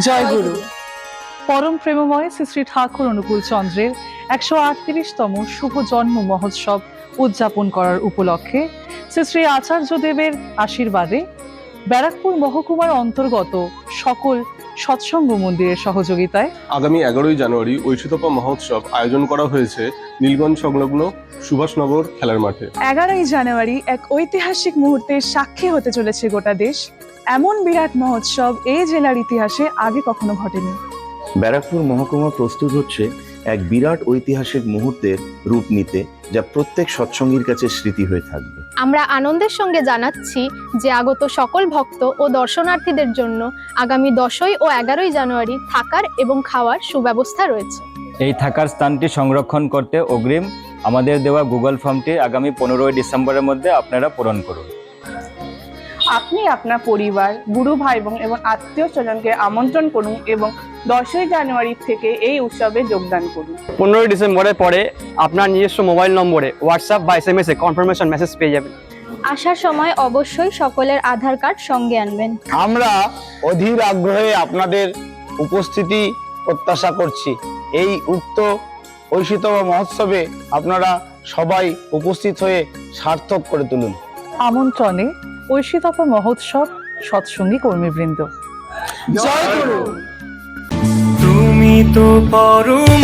জয় গুরু। পরম প্রেমময় শ্রী শ্রী ঠাকুর অনুকূল চন্দ্রের একশো আটত্রিশতম শুভ জন্ম মহোৎসব উদযাপন করার উপলক্ষে শ্রী শ্রী আচার্যদেবের আশীর্বাদে ব্যারাকপুর মহকুমার অন্তর্গত সকল সৎসঙ্গ মন্দিরের সহযোগিতায় আগামী এগারোই জানুয়ারি ঐশীতপা মহোৎসব আয়োজন করা হয়েছে নীলগঞ্জ সংলগ্ন সুভাষনগর খেলার মাঠে। এগারোই জানুয়ারি এক ঐতিহাসিক মুহূর্তের সাক্ষী হতে চলেছে গোটা দেশ। এমন বিরাট মহোৎসব এই জেলার ইতিহাসে আগে কখনো ঘটেনি। ব্যারাকপুর মহকুমা প্রস্তুত হচ্ছে এক বিরাট ঐতিহাসিক মুহূর্তের রূপ নিতে যা প্রত্যেক সৎসঙ্গীর কাছে স্মৃতি হয়ে থাকবে। আমরা আনন্দের সঙ্গে জানাচ্ছি যে আগত সকল ভক্ত ও দর্শনার্থীদের জন্য আগামী দশই ও এগারোই জানুয়ারি থাকার এবং খাওয়ার সুব্যবস্থা রয়েছে। এই থাকার স্থানটি সংরক্ষণ করতে অগ্রিম আমাদের দেওয়া গুগল ফর্মটি আগামী পনেরোই ডিসেম্বরের মধ্যে আপনারা পূরণ করুন। আপনি আপনার পরিবার গুরু ভাই বোন এবং আত্মীয় স্বজনকে আমন্ত্রণ করুন এবং দশই জানুয়ারি থেকে এই উৎসবে যোগদান করুন। পনেরোই ডিসেম্বরের পরে আপনার নিজস্ব মোবাইল নম্বরে হোয়াটসঅ্যাপ বা এস এম এস এ কনফার্মেশন মেসেজ পেয়ে যাবেন। আসার সময় অবশ্যই সকলের আধার কার্ড সঙ্গে আনবেন। আমরা অধীর আগ্রহে আপনাদের উপস্থিতি প্রত্যাশা করছি। এই উক্ত ঐশীতম মহোৎসবে আপনারা সবাই উপস্থিত হয়ে সার্থক করে তুলুন। আমন্ত্রণে ঐশীতপ মহোৎসব সৎসঙ্গী কর্মীবৃন্দ। জয় গুরু। তুমি তো পরম